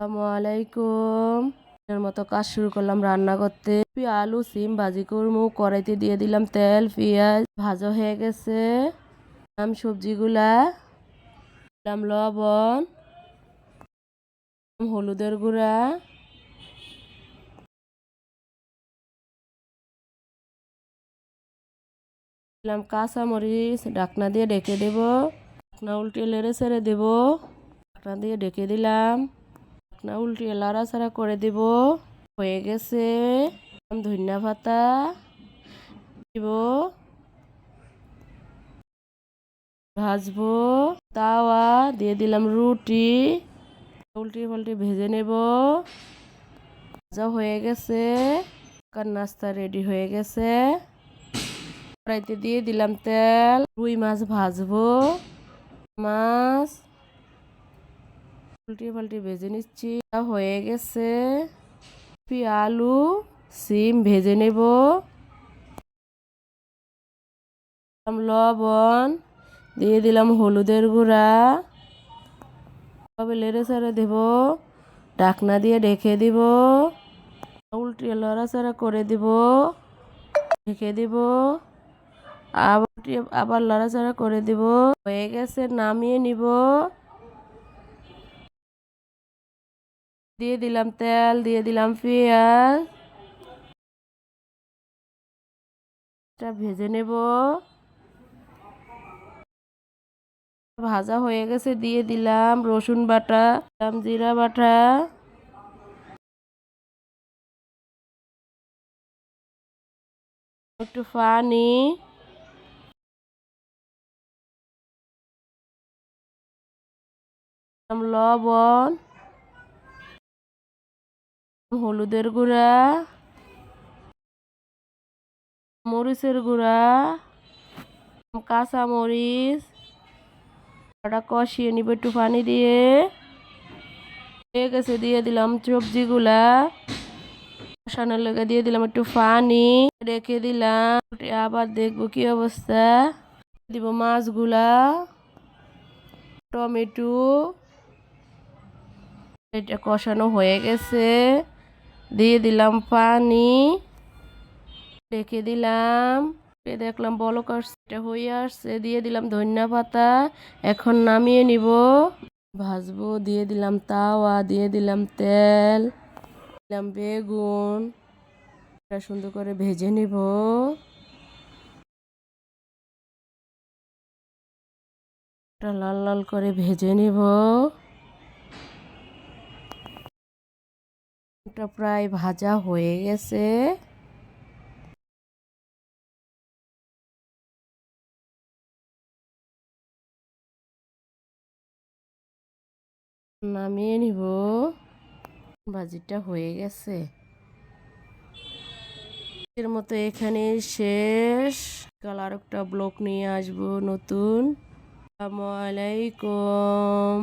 আসসালামু আলাইকুম। এর মতো কাজ শুরু করলাম রান্না করতে। আলু, সিম ভাজি করব কড়াইতে দিয়ে দিলাম তেল, পেঁয়াজ ভাজা হয়ে গেছে। দিলাম সবজিগুলা, দিলাম লবণ হলুদের গুঁড়া। দিলাম কাঁচামরিচ, ঢাকনা দিয়ে ডেকে দেব। ঢাকনা উল্টে লেড়ে ছেড়ে দেব। ঢাকনা দিয়ে ডেকে দিলাম। ঢাকনা উল্টিয়ে লাড়াচাড়া করে দেব। হয়ে গেছে। ধনিয়া পাতা দিব। ভাজবো। তাওয়া দিয়ে দিলাম রুটি। উল্টি পাল্টি ভেজে নেব। ভাজা হয়ে গেছে। কার নাস্তা রেডি হয়ে গেছে। কড়াইতে দিয়ে দিলাম তেল। রুই মাছ ভাজবো। মাছ উল্টি পাল্টি ভেজে নিচ্ছি। হয়ে গেছে। আলু, সিম ভেজে নেব। লবণ, দিয়ে দিলাম হলুদের গুঁড়া। তবে লেড়ে চেড়ে দেব। ডাকনা দিয়ে ঢেকে দিব। উল্টিয়ে লড়াচড়া করে দিব। ঢেকে দিব। আবার উল্টিয়ে- আবার লড়াচড়া করে দিব। হয়ে গেছে, নামিয়ে নিব। দিয়ে দিলাম তেল দিয়ে দিলাম পেঁয়াজ ভেজে নেব ভাজা হয়ে গেছে দিয়ে দিলাম রসুন বাটা দিলাম জিরা বাটা একটু পানি লবণ হলুদের গুঁড়া, মরিচের গুঁড়া কাঁচা মরিচ ওটা কষিয়ে নিব একটু পানি দিয়ে। হয়ে গেছে, দিয়ে দিলাম সবজিগুলা। কষানোর লেগে দিয়ে দিলাম একটু পানি। রেখে দিলাম আবার দেখব কি অবস্থা। দিব মাছগুলা, টমেটো। এটা কষানো হয়ে গেছে। দিয়ে দিলাম পানি। রেখে দিলাম। দেখলাম বলক আসছে হয়ে আসছে। দিয়ে দিলাম ধনিয়া পাতা। এখন নামিয়ে নিব। ভাজবো। দিয়ে দিলাম তাওয়া। দিয়ে দিলাম তেল। দিলাম বেগুন। সুন্দর করে ভেজে নিব। লাল লাল করে ভেজে নিব। এটা প্রায় ভাজা হয়ে গেছে। নামিয়ে নিব। ভাজিটা হয়ে গেছে। এর মতো এখানে শেষ। কাল আর একটা ব্লক নিয়ে আসব নতুন। আসসালামু আলাইকুম।